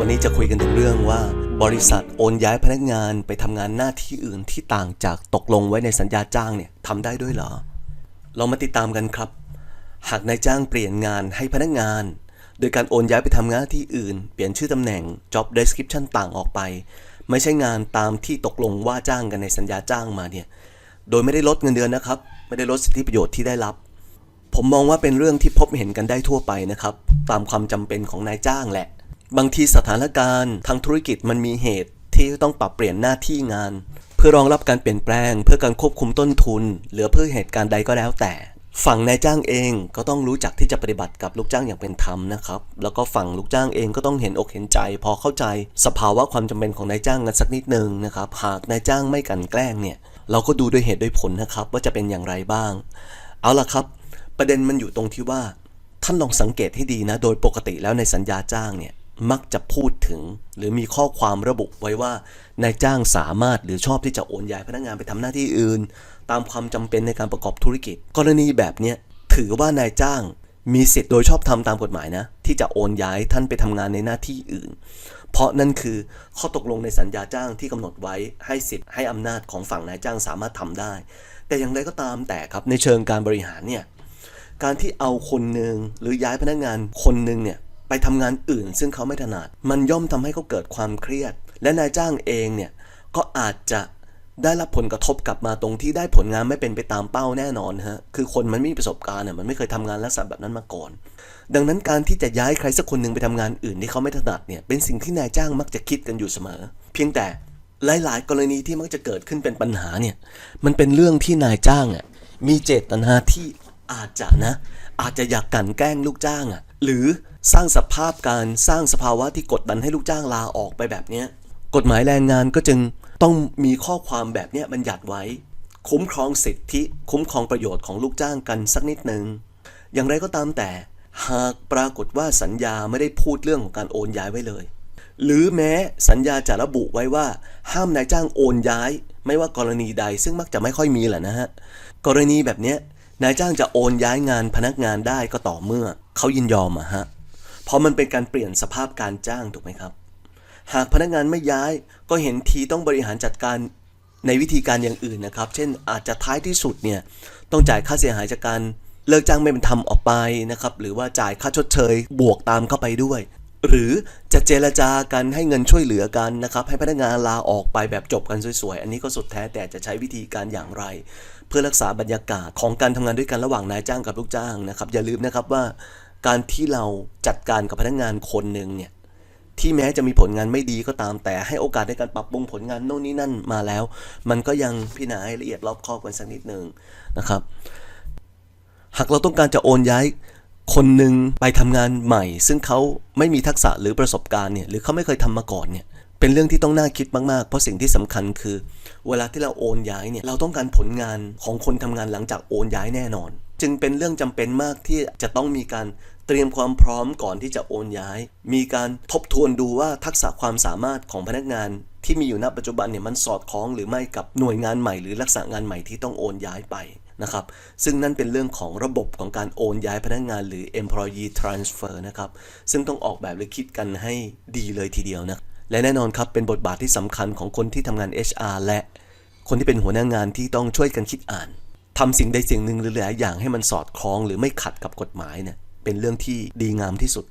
วันนี้จะคุยกันถึงเรื่องว่า บริษัทโอนย้ายพนักงานไปทำงานหน้าที่อื่นที่ต่างจากตกลงไว้ในสัญญาจ้างเนี่ยทำได้ด้วยเหรอ เรามาติดตามกันครับ หากนายจ้างเปลี่ยนงานให้พนักงาน โดยการโอนย้ายไปทำงานที่อื่น เปลี่ยนชื่อตำแหน่ง job description ต่างออกไป ไม่ใช่งานตามที่ตกลงว่าจ้างกันในสัญญาจ้างมาเนี่ยโดยไม่ได้ลดเงินเดือนนะครับ ไม่ได้ลดสิทธิประโยชน์ที่ได้รับ ผมมองว่าเป็นเรื่องที่พบเห็นกันได้ทั่วไปนะครับ ตามความจำเป็นของนายจ้างแหละ บางทีสถานการณ์ ทางธุรกิจมันมีเหตุที่ต้องปรับเปลี่ยนหน้าที่งาน เพื่อรองรับการเปลี่ยนแปลง เพื่อการควบคุมต้นทุน หรือเพื่อเหตุการณ์ใดก็แล้วแต่ ฝั่งนายจ้างเองก็ต้องรู้จักที่จะปฏิบัติกับลูกจ้างอย่างเป็นธรรมนะครับ แล้วก็ฝั่งลูกจ้างเองก็ต้องเห็นอกเห็นใจ พอเข้าใจสภาวะความจำเป็นของนายจ้างกันสักนิดนึงนะครับหากนายจ้างไม่กันแกล้งเนี่ยเราก็ดูด้วยเหตุด้วยผลนะครับว่าจะเป็นอย่างไรบ้าง เอาล่ะครับ ประเด็นมันอยู่ตรงที่ว่าท่านลองสังเกตให้ดีนะ โดยปกติแล้วในสัญญาจ้างเนี่ย มักจะพูดถึง หรือมีข้อความระบุไว้ว่านายจ้างสามารถหรือชอบที่จะโอนย้ายพนักงานไปทำหน้าที่อื่น ตามความจำเป็นในการประกอบธุรกิจ กรณีแบบเนี้ยถือว่านายจ้างมีสิทธิ์โดยชอบธรรมตามกฎหมายนะ ที่จะโอนย้ายท่านไปทำงานในหน้าที่อื่น เพราะนั่นคือข้อตกลงในสัญญาจ้างที่กำหนดไว้ให้สิทธิ์ให้อำนาจของฝั่งนายจ้างสามารถทำได้ แต่อย่างไรก็ตามแต่ครับในเชิงการบริหารเนี่ยการที่เอาคนหนึ่งหรือย้ายพนักงานคนหนึ่งเนี่ย ไปทำงานอื่น ซึ่งเขาไม่ถนัด มันย่อมทำให้เขาเกิดความเครียด และนายจ้างเองเนี่ยก็อาจจะได้รับผลกระทบกลับมาตรงที่ได้ผลงานไม่เป็นไปตามเป้าแน่นอนฮะ คือคนมันไม่มีประสบการณ์เนี่ยมันไม่เคยทำงานลักษณะแบบนั้นมาก่อน ดังนั้นการที่จะย้ายใครสักคนหนึ่งไปทำงานอื่นที่เขาไม่ถนัดเนี่ย เป็นสิ่งที่นายจ้างมักจะคิดกันอยู่เสมอ เพียงแต่หลาย ๆ กรณีที่มักจะเกิดขึ้นเป็นปัญหาเนี่ย มันเป็นเรื่องที่นายจ้างอะ มีเจตนาที่อาจจะนะ อาจจะอยากกลั่นแกล้งลูกจ้างอะ หรือสร้างสภาพการสร้างสภาวะที่กดดันให้ลูกจ้างลาออกไปแบบนี้กฎหมายแรงงานก็จึงต้องมีข้อความแบบนี้บัญญัติไว้ คุ้มครองสิทธิ คุ้มครองประโยชน์ของลูกจ้างกันสักนิดหนึ่งอย่างไรก็ตามแต่ หากปรากฏว่าสัญญาไม่ได้พูดเรื่องของการโอนย้ายไว้เลย หรือแม้สัญญาจะระบุไว้ว่า ห้ามนายจ้างโอนย้าย ไม่ว่ากรณีใดซึ่งมักจะไม่ค่อยมีแหละนะฮะกรณีแบบนี้นายจ้างจะโอนย้ายงานพนักงานได้ก็ต่อเมื่อ เขายินยอมอะฮะ เพราะมันเป็นการเปลี่ยนสภาพการจ้างถูกไหมครับ หากพนักงานไม่ย้ายก็เห็นทีต้องบริหารจัดการในวิธีการอย่างอื่นนะครับ เช่นอาจจะท้ายที่สุดเนี่ยต้องจ่ายค่าเสียหายจากการเลิกจ้างไม่เป็นธรรมออกไปนะครับ หรือว่าจ่ายค่าชดเชย บวกตามเข้าไปด้วย หรือจะเจรจากันให้เงินช่วยเหลือกันนะครับ ให้พนักงานลาออกไปแบบจบกันสวยๆ อันนี้ก็สุดแท้แต่จะใช้วิธีการอย่างไร เพื่อรักษาบรรยากาศของการทำงานด้วยกันระหว่างนายจ้างกับลูกจ้างนะครับ อย่าลืมนะครับว่า การที่เราจัดการกับพนักงานคนหนึ่งเนี่ยที่แม้จะมีผลงานไม่ดีก็ตามแต่ให้โอกาสในการปรับปรุงผลงานโน่นนี่นั่นมาแล้ว มันก็ยังพิจารณาให้ละเอียดรอบคอบกันสักนิดหนึ่งนะครับ หากเราต้องการจะโอนย้ายคนหนึ่งไปทำงานใหม่ ซึ่งเขาไม่มีทักษะหรือประสบการณ์เนี่ยหรือเขาไม่เคยทำมาก่อนเนี่ยเป็นเรื่องที่ต้องน่าคิดมาก ๆ เพราะสิ่งที่สำคัญคือ เวลาที่เราโอนย้ายเนี่ยเราต้องการผลงานของคนทำงานหลังจากโอนย้ายแน่นอน จึงเป็นเรื่องจำเป็นมากที่จะต้องมีการเตรียมความพร้อมก่อนที่จะโอนย้าย มีการทบทวนดูว่าทักษะความสามารถของพนักงาน ที่มีอยู่ณปัจจุบันเนี่ยมันสอดคล้องหรือไม่กับหน่วยงานใหม่หรือลักษณะงานใหม่ที่ต้องโอนย้ายไปนะครับ ซึ่งนั่นเป็นเรื่องของระบบของการโอนย้ายพนักงานหรือ employee transfer นะครับ ซึ่งต้องออกแบบหรือคิดกันให้ดีเลยทีเดียวนะ และแน่นอนครับเป็นบทบาทที่สำคัญของคนที่ทำงาน HR และคนที่เป็นหัวหน้างานที่ต้องช่วยกันคิดอ่าน ทำสิ่งใดสิ่งหนึ่งหรือหลายอย่างให้มันสอดคล้องหรือไม่ขัดกับกฎหมายเนี่ยเป็นเรื่องที่ดีงามที่สุด